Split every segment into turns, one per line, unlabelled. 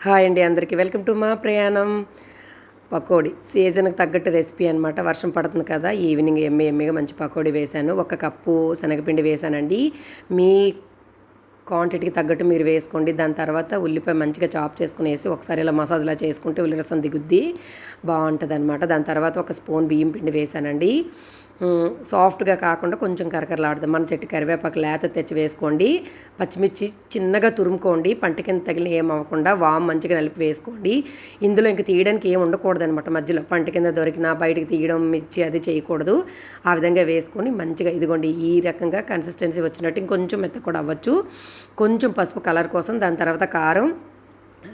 Hi అండి అందరికీ. Welcome to మా ప్రయాణం. పకోడీ. సీజన్కి తగ్గట్టు రెసిపీ అనమాట వర్షం పడుతుంది కదా ఈవినింగ్ ఎమ్మె ఎమ్మెగా మంచి పకోడీ వేశాను. ఒక కప్పు శనగపిండి వేశానండి. మీ క్వాంటిటీకి తగ్గట్టు మీరు వేసుకోండి. దాని తర్వాత ఉల్లిపాయ మంచిగా చాప్ చేసుకుని వేసి ఒకసారి ఇలా మసాజ్లా చేసుకుంటే ఉల్లి రసం దిగుద్ది. బాగుంటుంది అనమాట దాని తర్వాత ఒక స్పూన్ బియ్యం పిండి వేశానండి. సాఫ్ట్గా కాకుండా కొంచెం కరకరలాడుతుంది మన చెట్టు కరివేపాకు లేత తెచ్చి వేసుకోండి. పచ్చిమిర్చి చిన్నగా తురుముకోండి. పంట కింద తగిలిన ఏం అవ్వకుండా వామ్ మంచిగా నలిపి వేసుకోండి. ఇందులో ఇంక తీయడానికి ఏం ఉండకూడదు అనమాట మధ్యలో పంట కింద దొరికినా బయటకు తీయడం మిర్చి అది చేయకూడదు. ఆ విధంగా వేసుకొని మంచిగా ఇదిగోండి ఈ రకంగా కన్సిస్టెన్సీ వచ్చినట్టు ఇంకొంచెం మెత్త కూడా అవ్వచ్చు. కొంచెం పసుపు కలర్ కోసం దాని తర్వాత కారం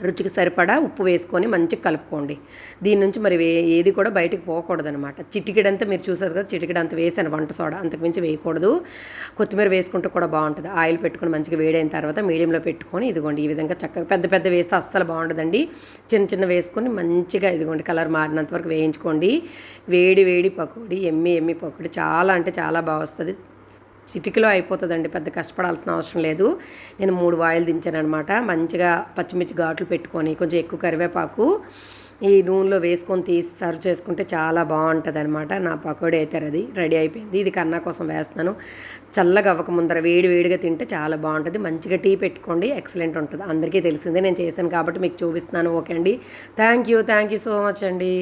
రుచికి సరిపడా ఉప్పు వేసుకొని మంచిగా కలుపుకోండి. దీని నుంచి మరి వే- ఏది కూడా బయటికి పోకూడదనమాట చిటికిడంతా మీరు చూసారు కదా చిటికెడంత వేసాను వంట సోడా. అంతకుమించి వేయకూడదు. కొత్తిమీర వేసుకుంటే కూడా బాగుంటుంది. ఆయిల్ పెట్టుకొని మంచిగా వేడైన తర్వాత మీడియంలో పెట్టుకొని ఇదిగోండి ఈ విధంగా చక్కగా పెద్ద పెద్ద వేస్తే అస్సలు బాగుంటుందండి చిన్న చిన్న వేసుకొని మంచిగా ఇదిగోండి కలర్ మారినంత వరకు వేయించుకోండి. వేడి వేడి పకోడీ ఎమ్మి ఎమ్మి పకోడీ చాలా అంటే చాలా బాగా వస్తుంది. చిటికలో అయిపోతుందండి పెద్ద కష్టపడాల్సిన అవసరం లేదు. నేను మూడు వాయిలు దించాను అనమాట మంచిగా పచ్చిమిర్చి ఘాట్లు పెట్టుకొని కొంచెం ఎక్కువ కరివేపాకు ఈ నూనెలో వేసుకొని తీసి సర్వ్ చేసుకుంటే చాలా బాగుంటుంది అనమాట నా పకోడీ అయితే అది రెడీ అయిపోయింది. ఇది కన్నా కోసం వేస్తున్నాను. చల్లగా అవ్వక ముందర వేడి వేడిగా తింటే చాలా బాగుంటుంది. మంచిగా టీ పెట్టుకోండి ఎక్సలెంట్ ఉంటుంది. అందరికీ తెలిసిందే నేను చేశాను కాబట్టి మీకు చూపిస్తున్నాను. ఓకే అండి. Thank you thank you so much అండి.